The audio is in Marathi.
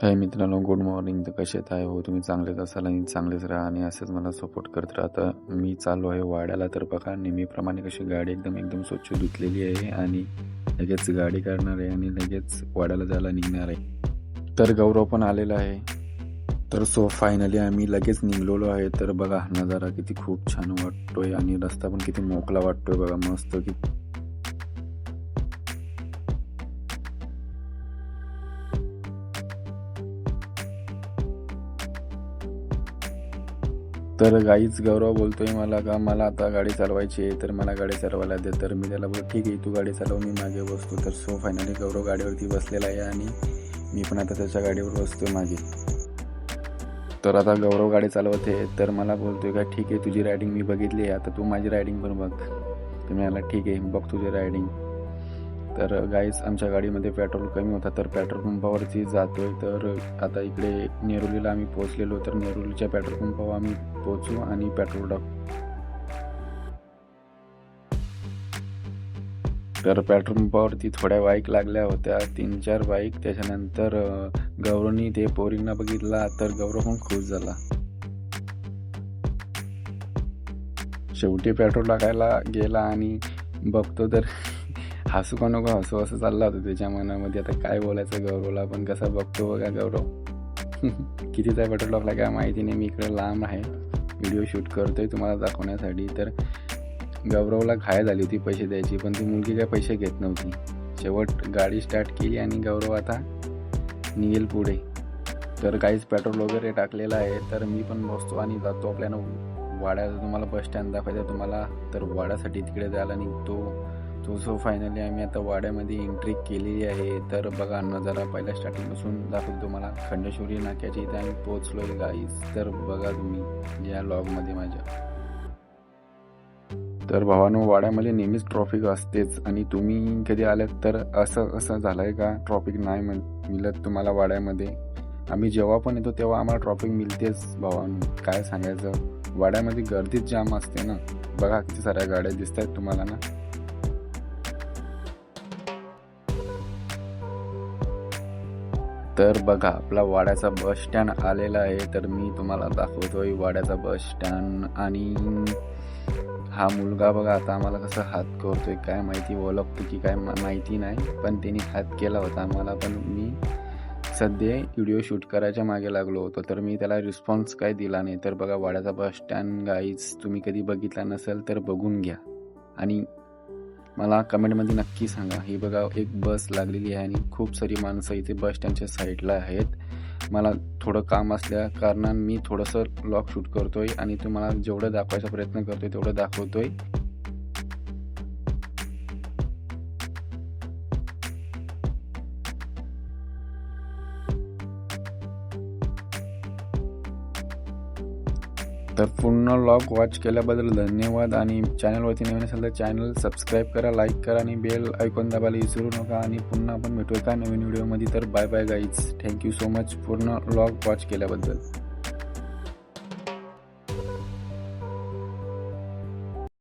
काही मित्रांनो गुड मॉर्निंग तर कसे आहे हो तुम्ही चांगलेच असाल आणि चांगलेच राहा आणि असंच मला सपोर्ट करत राहता मी चाललो आहे वाड्याला तर बघा नेहमीप्रमाणे कशी गाडी एकदम एकदम स्वच्छ धुतलेली आहे आणि लगेच गाडी काढणार आहे आणि लगेच वाड्याला जायला निघणार आहे. तर गौरव पण आलेला आहे. तर सो फायनली आम्ही लगेच निघलेलो आहे. तर बघा नजारा किती खूप छान वाटतोय आणि रस्ता पण किती मोकला वाटतोय. बघा मस्त की तर गाईच गौरव बोलतोय मला का मला आता गाडी चालवायची आहे तर मला गाडी चालवायला दे तर मी त्याला बोलतो ठीक आहे तू गाडी चालव मी मागे बसतो. तर सो फायनली गौरव गाडीवरती बसलेला आहे आणि मी पण आता त्याच्या गाडीवर बसतोय मागे. तर आता गौरव गाडी चालवत आहे तर मला बोलतोय का ठीक आहे तुझी रायडिंग मी बघितली आहे आता तू माझी रायडिंग पण बघ. तर मी ठीक आहे बघ तुझी रायडिंग तर गाईस आमच्या गाडीमध्ये पेट्रोल कमी होता तर पेट्रोल पंपावरती जातोय. तर आता इकडे नेरुलीला आम्ही पोहोचलेलो तर नेरुलीच्या पेट्रोल पंपावर आम्ही पोहोचू आणि पेट्रोल टाकू. तर पेट्रोल पंपावरती थोड्या बाईक लागल्या होत्या तीन चार बाईक त्याच्यानंतर गौरवनी ते पोरींना बघितला तर गौरव पण खुश झाला. शेवटी पेट्रोल टाकायला गेला आणि बघतो तर हसू का नको हसू असं चाललं होतं त्याच्या मनामध्ये. आता काय बोलायचं गौरवला? पण कसा बघतो बघा गौरव. कितीचा पेट्रोल टाकला काय माहिती नाही मी इकडे लांब आहे. व्हिडिओ शूट करतो आहे तुम्हाला दाखवण्यासाठी. तर गौरवला घाय झाली होती पैसे द्यायची पण ती मुलगी काय पैसे घेत नव्हती. शेवट गाडी स्टार्ट केली आणि गौरव आता निघेल पुढे. तर काहीच पेट्रोल वगैरे टाकलेलं आहे तर मी पण बसतो आणि जातो आपल्याला वाड्याचं तुम्हाला बस स्टँड दाखवायचं तुम्हाला तर वाड्यासाठी तिकडे जायला निघतो. तो सो फायनली आम्ही आता वाड्यामध्ये एंट्री केलेली आहे तर बघा नजारा पहिल्या स्टार्टिंगपासून दाखवतो तुम्हाला. खंडेश्वरी नाक्याच्या इथे आम्ही पोहोचलो आहे गाईस तर बघा तुम्ही या लॉगमध्ये माझ्या. तर भावानो वाड्यामध्ये नेहमीच ट्रॉफिक असतेच. आणि तुम्ही कधी आल्यात तर असं असं झालं आहे का? ट्रॉफिक नाही मिळत तुम्हाला वाड्यामध्ये. आम्ही जेव्हा पण येतो तेव्हा आम्हाला ट्रॉफिक मिळतेच भावानो. काय सांगायचं? वाड्यामध्ये गर्दीच जाम असते ना. बघा किती साऱ्या गाड्या दिसत आहेत तुम्हाला ना. तर बघा आपला वाड्याचा बस स्टँड आलेला आहे. तर मी तुम्हाला दाखवतोय वाड्याचा बस स्टँड आणि हा मुलगा बघा आता आम्हाला कसं हात करतोय काय माहिती ओळखतो की काय माहिती नाही पण त्यांनी हात केला होता. आम्हाला पण मी सध्या व्हिडिओ शूट करायच्या मागे लागलो होतो तर मी त्याला रिस्पॉन्स काय दिला नाही. तर बघा वाड्याचा बस स्टँड गाईज तुम्ही कधी बघितला नसेल तर बघून घ्या. आणि मला कमेंटमध्ये नक्की सांगा. ही बघा एक बस लागलेली आहे आणि खूप सारी माणसं इथे बस स्टँडच्या साईडला आहेत. मला थोडं काम असल्या कारणानं मी थोडंसं लॉक शूट करतोय आणि तुम्हाला जेवढं दाखवायचा प्रयत्न करतोय तेवढं दाखवतोय. तर पूर्ण लॉग वॉच केल्याबद्दल धन्यवाद आणि चॅनलवरती नवीन असेल तर चॅनल सबस्क्राईब करा लाईक करा आणि बेल ऐकून दाबायला विसरू नका आणि पुन्हा आपण भेटूया नवीन व्हिडिओमध्ये तर bye bye guys thank you so much पूर्ण लॉग वॉच केल्याबद्दल.